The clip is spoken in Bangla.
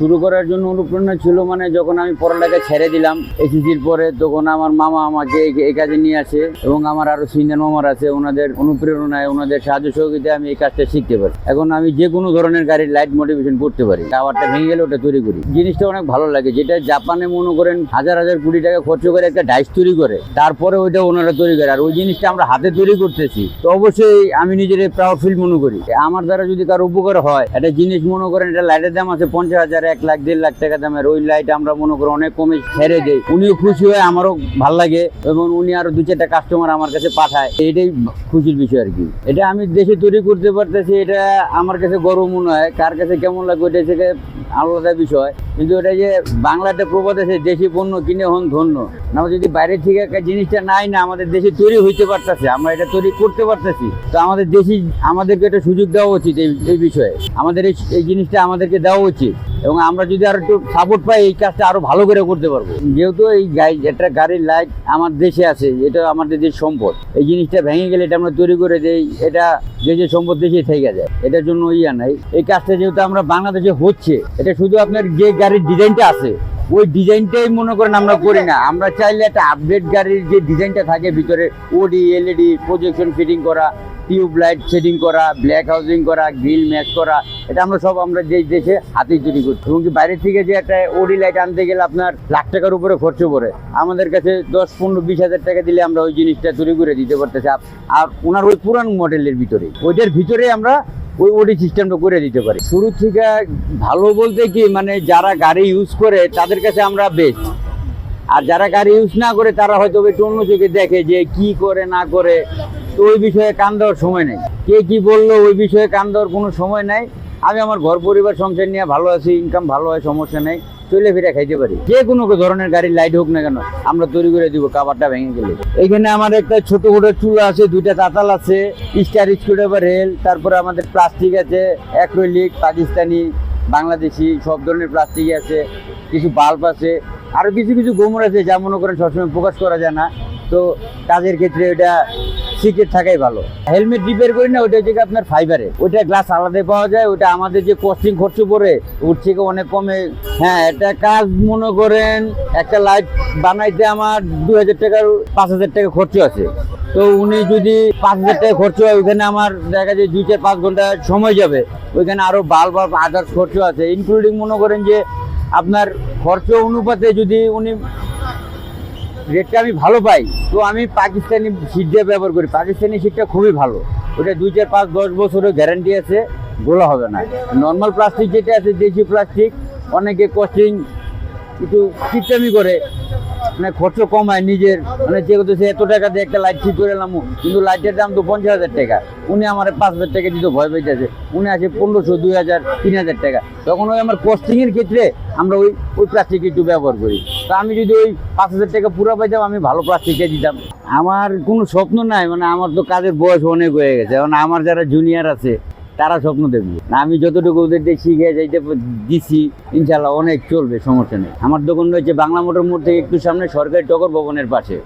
শুরু করার জন্য অনুপ্রেরণা ছিল মানে যখন আমি পড়ালেখা ছেড়ে দিলাম এসএসসির পরে তখন আমার মামা আমাকে এই- এই কাজে নিয়ে আসে এবং আমার আরও সিনিয়র মামার আছে, ওনাদের অনুপ্রেরণায়, ওনাদের সাহায্য সহযোগিতায় আমি এই কাজটা শিখতে পারি। এখন আমি যে কোনো ধরনের গাড়ির লাইট মোটিভেশন করতে পারি। টাওয়ারটা ভেঙে গেলে ওটা তৈরি করি। জিনিসটা অনেক ভালো লাগে, যেটা জাপানে মনে করেন হাজার হাজার কোটি টাকা খরচ করে একটা ডাইস তৈরি করে, তারপরে ওইটা ওনারা তৈরি করে। আর ওই জিনিসটা আমরা হাতে তৈরি করতেছি। তো অবশ্যই আমি নিজের প্রাউড ফিল মনে করি। আমার দ্বারা যদি কারও উপকার হয়, একটা জিনিস মনে করেন এটা লাইটের দাম আছে পঞ্চাশ হাজার এক লাখ, দেড় লাখ টাকা দামের ওই লাইট আমরা মনে করি অনেক কমে ছেড়ে দেই। উনিও খুশি হয় আমারও ভালো লাগে এবং উনি আরও দু চারটা কাস্টমার আমার কাছে পাঠায়। এটাই খুশির বিষয় আর কি। এটা আমি দেশে তৈরি করতে পারতেছি, এটা আমার কাছে গর্ব মনে হয়। কার কাছে কেমন লাগবে, এটা আলাদা বিষয়, কিন্তু এটা যে বাংলাতে আছে, দেশি পণ্য কিনে হন ধন্য। না যদি বাইরে থেকে একটা জিনিসটা নাই না, আমাদের দেশে তৈরি হইতে পারতেছে, আমরা এটা তৈরি করতে পারতেছি। তো আমাদের দেশি, আমাদেরকে একটা সুযোগ দেওয়া উচিত এই বিষয়ে। আমাদের এই জিনিসটা আমাদেরকে দেওয়া উচিত। এবং আমরা যদি আরও একটু সাপোর্ট পাই, এই কাজটা আরও ভালো করে করতে পারব। যেহেতু এই একটা গাড়ির লাইট আমার দেশে আছে, এটা আমাদের দেশের সম্পদ। এই জিনিসটা ভেঙে গেলে এটা আমরা তৈরি করে দেই, এটা যে যে সম্পদ দেশে থেকে যায়। এটার জন্য ইয়া নাই। এই কাজটা যেহেতু আমরা বাংলাদেশে হচ্ছে এটা শুধু আপনার যে গাড়ির ডিজাইনটা আছে, ওই ডিজাইনটাই মনে করেন আমরা করি না। আমরা চাইলে একটা আপডেট গাড়ির যে ডিজাইনটা থাকে ভিতরে ওডি এলইডি প্রজেকশন ফিটিং করা টিউব লাইট সেটিং করা ব্ল্যাক হাউজিং করা গ্রিল ম্যাচ করা, এটা আমরা সব আমরা যে দেশে হাতে তৈরি করছি। এবং কি বাইরে থেকে যে একটা ওডি লাইট আনতে গেলে আপনার লাখ টাকার উপরে খরচ পড়ে। আমাদের কাছে দশ, পনেরো, বিশ হাজার টাকা দিলে আমরা ওই জিনিসটা তৈরি করে দিতে পারতেছি। আর- আর ওনার ওই পুরান মডেলের ভিতরে ওইটার ভিতরে আমরা ওই ওডি সিস্টেমটা করে দিতে পারি। শুরু থেকে ভালো বলতে কি মানে যারা গাড়ি ইউজ করে, তাদের কাছে আমরা বেস্ট আর যারা গাড়ি ইউজ না করে, তারা হয়তো একটু অন্য চোখে দেখে যে কি করে, না করে। তো ওই বিষয়ে কান দেওয়ার সময় নেই। কে কি বলল, ওই বিষয়ে কান দেওয়ার কোনো সময় নেই। আমি আমার ঘর, পরিবার, সংসার নিয়ে ভালো আছি ইনকাম ভালো হয়, সমস্যা নেই। চলে ফিরে খাইতে পারি। যে কোনো ধরনের গাড়ির লাইট হোক না কেন, আমরা তৈরি করে দিব, কাবারটা ভেঙে গেলে। এইখানে আমার একটা ছোট ছোট চুলা আছে, দুইটা তাতাল আছে, স্টার স্ক্রুড্রাইভার রেল তারপরে আমাদের প্লাস্টিক আছে অ্যাক্রিলিক পাকিস্তানি, বাংলাদেশি, সব ধরনের প্লাস্টিক আছে, কিছু বাল্ব আছে আরও কিছু কিছু গোমর আছে যা মনে করেন সবসময় প্রকাশ করা যায় না। তো কাজের ক্ষেত্রে ওটা সিক্রেট থাকাই ভালো। হেলমেট রিপেয়ার করি না, ওইটা হচ্ছে আপনার ফাইবারে ওইটা গ্লাস আলাদা পাওয়া যায়, ওইটা আমাদের যে কস্টিং খরচ পড়ে, ওর থেকে অনেক কমে। হ্যাঁ এটা কাজ মনে করেন, একটা লাইট বানাইতে আমার দু হাজার টাকার পাঁচ হাজার টাকা খরচ আছে। তো উনি যদি পাঁচ হাজার টাকা খরচ হয়, ওইখানে আমার দেখা যায় দুই চার পাঁচ ঘণ্টা সময় যাবে। ওইখানে আরও বাল্ব বাল্ব আদার্স খরচ আছে ইনক্লুডিং মনে করেন যে আপনার খরচ অনুপাতে যদি উনি রেটটা আমি ভালো পাই। তো আমি পাকিস্তানি সিট দিয়ে ব্যবহার করি। পাকিস্তানি সিটটা খুবই ভালো। ওটা দুই, চার, পাঁচ, দশ বছরের গ্যারান্টি আছে, গোলা হবে না। নর্মাল প্লাস্টিক যেটা আছে, দেশি প্লাস্টিক অনেকে কস্টিং একটু চিপচামি করে। মানে খরচ কমায় নিজের। মানে যে সে এত টাকা দিয়ে একটা লাইট ঠিক করে এলাম কিন্তু লাইটের দাম তো পঞ্চাশ হাজার টাকা। উনি আমার পাঁচ হাজার টাকা দিতে ভয় পেয়েছে উনি আছে পনেরোশো, দুই হাজার, তিন হাজার টাকা। তখন ওই আমার কস্টিংয়ের ক্ষেত্রে আমরা ওই ওই প্লাস্টিক একটু ব্যবহার করি। তা আমি যদি ওই পাঁচ হাজার টাকা পুরো পাইতাম, আমি ভালো প্লাস্টিকে দিতাম। আমার কোনো স্বপ্ন নাই মানে আমার তো কাজের বয়স অনেক হয়ে গেছে। এখন আমার যারা জুনিয়র আছে, তারা স্বপ্ন দেখবে। না, আমি যতটুকু ওদের দিয়ে শিখে যাইতে দিছি, ইনশাল্লাহ অনেক চলবে, সমস্যা নেই। আমার দোকান রয়েছে বাংলা মোটর মোড় থেকে একটু সামনে সরকারি টকর ভবনের পাশে।